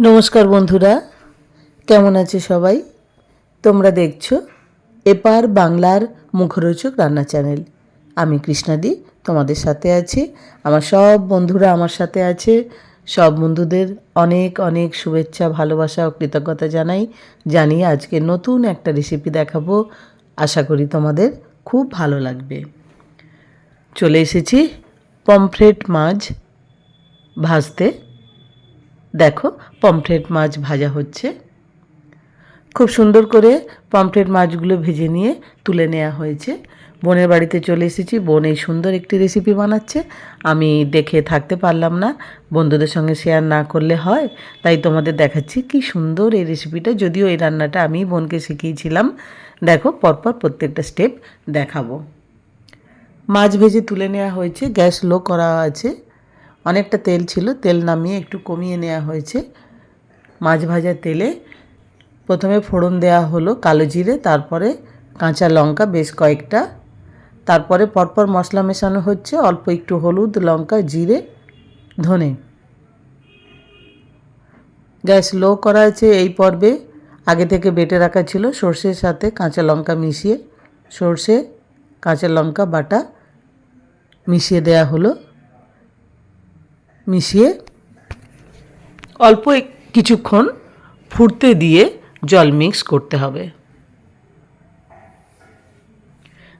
নমস্কার বন্ধুরা, কেমন আছে সবাই? তোমরা দেখছ এপার বাংলার মুখরোচক রান্না চ্যানেল। আমি কৃষ্ণাদি, তোমাদের সাথে আছি। আমার সব বন্ধুরা আমার সাথে আছে। সব বন্ধুদের অনেক অনেক শুভেচ্ছা, ভালোবাসা ও কৃতজ্ঞতা জানাই। জানিয়ে আজকে নতুন একটা রেসিপি দেখাবো। আশা করি তোমাদের খুব ভালো লাগবে। চলে এসেছি পমফ্রেট মাছ ভাজতে। দেখো, পমফ্রেট মাছ ভাজা হচ্ছে। খুব সুন্দর করে পমফ্রেট মাছগুলো ভেজে নিয়ে তুলে নেওয়া হয়েছে। বোনের বাড়িতে চলে এসেছি, বোন এই সুন্দর একটি রেসিপি বানাচ্ছে। আমি দেখে থাকতে পারলাম না, বন্ধুদের সঙ্গে শেয়ার না করলে হয়। তাই তোমাদের দেখাচ্ছি কি সুন্দর এই রেসিপিটা যদিও এই রান্নাটা আমি বোনকে শিখিয়েছিলাম। দেখো, পরপর প্রত্যেকটা স্টেপ দেখাবো। মাছ ভেজে তুলে নেওয়া হয়েছে, গ্যাস লো করা আছে। অনেকটা তেল ছিল, তেল নামিয়ে একটু কমিয়ে নেওয়া হয়েছে। মাছ ভাজা তেলে প্রথমে ফোড়ন দেওয়া হলো কালো জিরে, তারপরে কাঁচা লঙ্কা, বেশ কয়েকটা। তারপরে পরপর মশলা মেশানো হচ্ছে, অল্প একটু হলুদ, লঙ্কা, জিরে, ধনে। গ্যাস লো করা আছে এই পর্বে। আগে থেকে বেটে রাখা ছিল সর্ষের সাথে কাঁচা লঙ্কা মিশিয়ে। সর্ষে, কাঁচা লঙ্কা বাটা মিশিয়ে দেয়া হলো। মিশিয়ে অল্প কিছুক্ষণ ফুটতে দিয়ে জল মিক্স করতে হবে।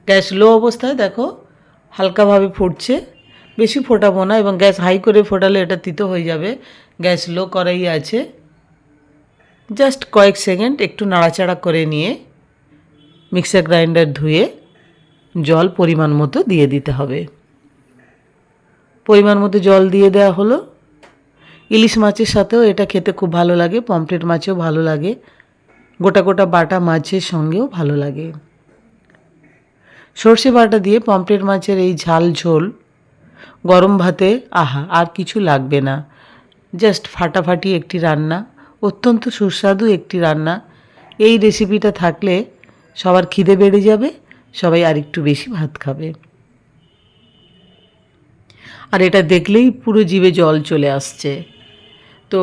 গ্যাস লো অবস্থায় দেখো, হালকাভাবে ফুটছে। বেশি ফোটাবো না এবং গ্যাস হাই করে ফোটালে এটা তিতো হয়ে যাবে। গ্যাস লো করাই আছে। জাস্ট কয়েক সেকেন্ড একটু নাড়াচাড়া করে নিয়ে মিক্সার গ্রাইন্ডার ধুয়ে জল পরিমাণ মতো দিয়ে দিতে হবে। পরিমাণ মতো জল দিয়ে দেওয়া হলো। ইলিশ মাছের সাথেও এটা খেতে খুব ভালো লাগে, পমফ্রেট মাছেও ভালো লাগে, গোটা গোটা বাটা মাছের সঙ্গেও ভালো লাগে। সর্ষে বাটা দিয়ে পমফ্রেট মাছের এই ঝাল ঝোল, গরম ভাতে আহা, আর কিছু লাগবে না। জাস্ট ফাটাফাটি একটি রান্না, অত্যন্ত সুস্বাদু একটি রান্না। এই রেসিপিটা থাকলে সবার খিদে বেড়ে যাবে, সবাই আর একটু বেশি ভাত খাবে। আর এটা দেখলেই পুরো জীবে জল চলে আসছে। তো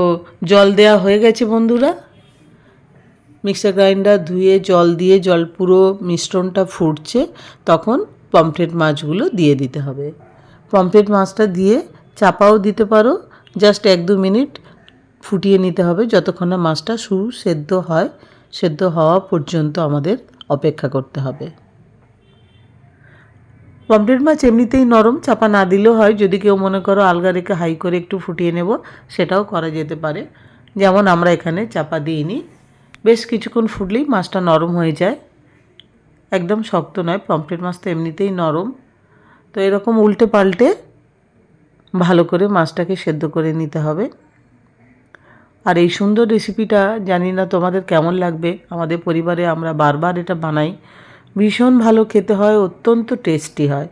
জল দেয়া হয়ে গেছে বন্ধুরা। মিক্সার গ্রাইন্ডার ধুয়ে জল দিয়ে জল পুরো মিশ্রণটা ফুটছে, তখন পমফ্রেট মাছগুলো দিয়ে দিতে হবে। পমফ্রেট মাছটা দিয়ে চাপাও দিতে পারো, জাস্ট এক দু মিনিট ফুটিয়ে নিতে হবে যতক্ষণ না মাছটা সুসেদ্ধ হয়, সেদ্ধ হওয়া পর্যন্ত আমাদের অপেক্ষা করতে হবে। পমফ্রেট মাছ এমনিতেই নরম, চাপা না দিলেও হয়। যদি কেউ মনে করো আলগা রেখে হাই করে একটু ফুটিয়ে নেব, সেটাও করা যেতে পারে। যেমন আমরা এখানে চাপা দিইনি বেশ কিছুক্ষণ ফুটলেই মাছটা নরম হয়ে যায়। একদম শক্ত নয় পমফ্রেট মাছ তো এমনিতেই নরম। তো এরকম উল্টে পাল্টে ভালো করে মাছটাকে সেদ্ধ করে নিতে হবে। আর এই সুন্দর রেসিপিটা জানি না তোমাদের কেমন লাগবে। আমাদের পরিবারে আমরা বারবার এটা বানাই। ভীষণ ভালো খেতে হয়, অত্যন্ত টেস্টি হয়।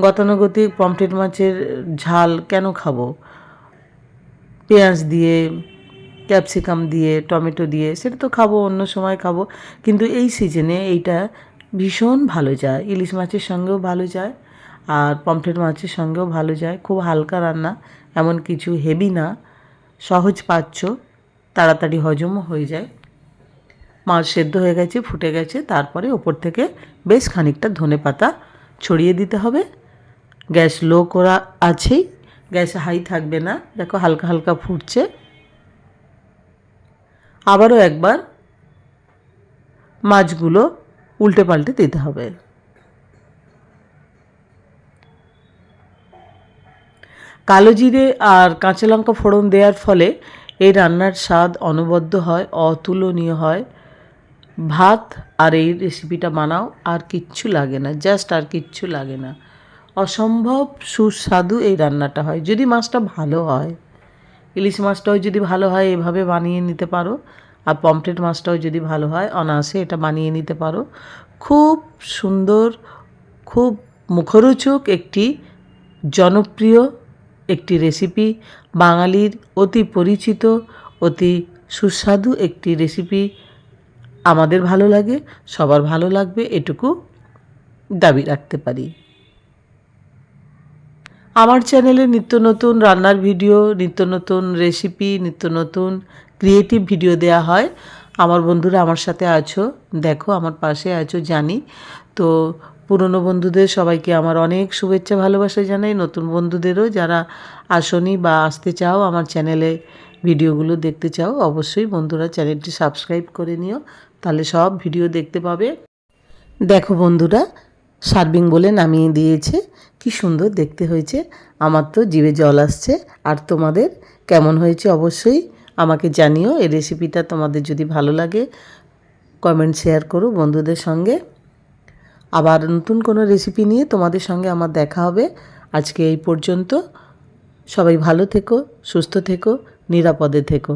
গতানুগতিক পমফ্রেট মাছের ঝাল কেন খাব? পেঁয়াজ দিয়ে, ক্যাপসিকাম দিয়ে, টমেটো দিয়ে, সেটা তো খাব, অন্য সময় খাব। কিন্তু এই সিজনে এইটা ভীষণ ভালো যায়। ইলিশ মাছের সঙ্গেও ভালো যায় আর পমফ্রেট মাছের সঙ্গেও ভালো যায়। খুব হালকা রান্না, এমন কিছু হেভি না, সহজ পাচ্ছ, তাড়াতাড়ি হজমও হয়ে যায়। মাছ সেদ্ধ হয়ে গেছে, ফুটে গেছে। তারপরে ওপর থেকে বেশ খানিকটা ধনে পাতা ছড়িয়ে দিতে হবে। গ্যাস লো করা আছেই, গ্যাস হাই থাকবে না। দেখো হালকা হালকা ফুটছে। আবারও একবার মাছগুলো উল্টে পাল্টে দিতে হবে। কালো জিরে আর কাঁচা লঙ্কা ফোড়ন দেওয়ার ফলে এই রান্নার স্বাদ অনবদ্য হয়, অতুলনীয় হয়। ভাত আর এই রেসিপিটা বানাও, আর কিচ্ছু লাগে না জাস্ট আর কিচ্ছু লাগে না। অসম্ভব সুস্বাদু এই রান্নাটা হয়। যদি মাছটা ভালো হয়, ইলিশ মাছটাও যদি ভালো হয়, এভাবে বানিয়ে নিতে পারো। আর পমফ্রেট মাছটাও যদি ভালো হয়, অনায়াসে এটা বানিয়ে নিতে পারো। খুব সুন্দর, খুব মুখরোচক একটি জনপ্রিয় একটি রেসিপি বাঙালির অতি পরিচিত, অতি সুস্বাদু একটি রেসিপি আমাদের ভালো লাগে, সবার ভালো লাগবে, এটুকু দাবি রাখতে পারি। আমার চ্যানেলে নিত্য নতুন রান্নার ভিডিও, নিত্য নতুন রেসিপি নিত্য নতুন ক্রিয়েটিভ ভিডিও দেওয়া হয়। আমার বন্ধুরা আমার সাথে আছো, দেখো আমার পাশে আছো জানি। তো পুরনো বন্ধুদের সবাইকে আমার অনেক শুভেচ্ছা, ভালোবাসা জানাই। নতুন বন্ধুদেরও যারা আসনি বা আসতে চাও আমার চ্যানেলে ভিডিওগুলো দেখতে চাও, অবশ্যই বন্ধুরা চ্যানেলটি সাবস্ক্রাইব করে নিও। তাহলে সব ভিডিও দেখতে পাবে। দেখো বন্ধুরা সার্ভিং বলে নামিয়ে দিয়েছে। কি সুন্দর দেখতে হয়েছে। আমার তো জিভে জল আসছে। আর তোমাদের কেমন হয়েছে অবশ্যই আমাকে জানিও। এই রেসিপিটা তোমাদের যদি ভালো লাগে কমেন্ট শেয়ার করো বন্ধুদের সঙ্গে। আবার নতুন কোনো রেসিপি নিয়ে তোমাদের সঙ্গে আমার দেখা হবে। আজকে এই পর্যন্ত। সবাই ভালো থেকো, সুস্থ থেকো, নিরাপদে থেকো।